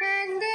and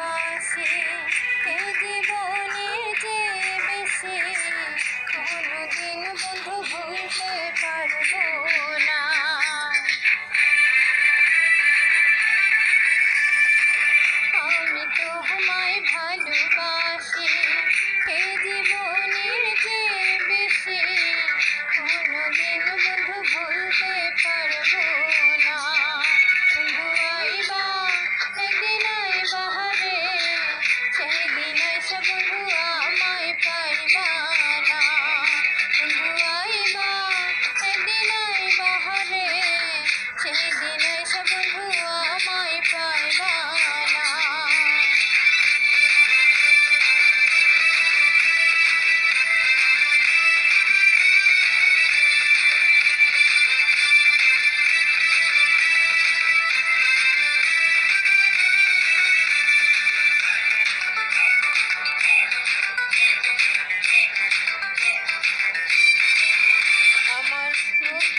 ভালোবাসি এ জীবনে যে বেশি কোনোদিন বন্ধু ভুলতে পারব না।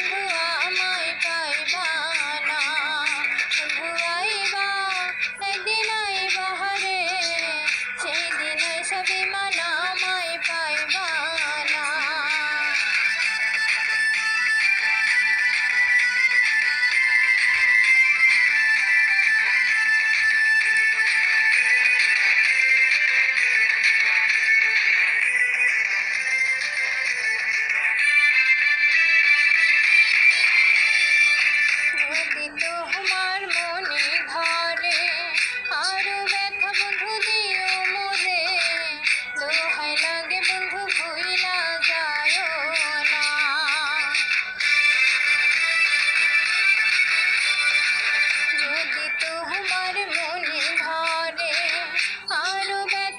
Bye.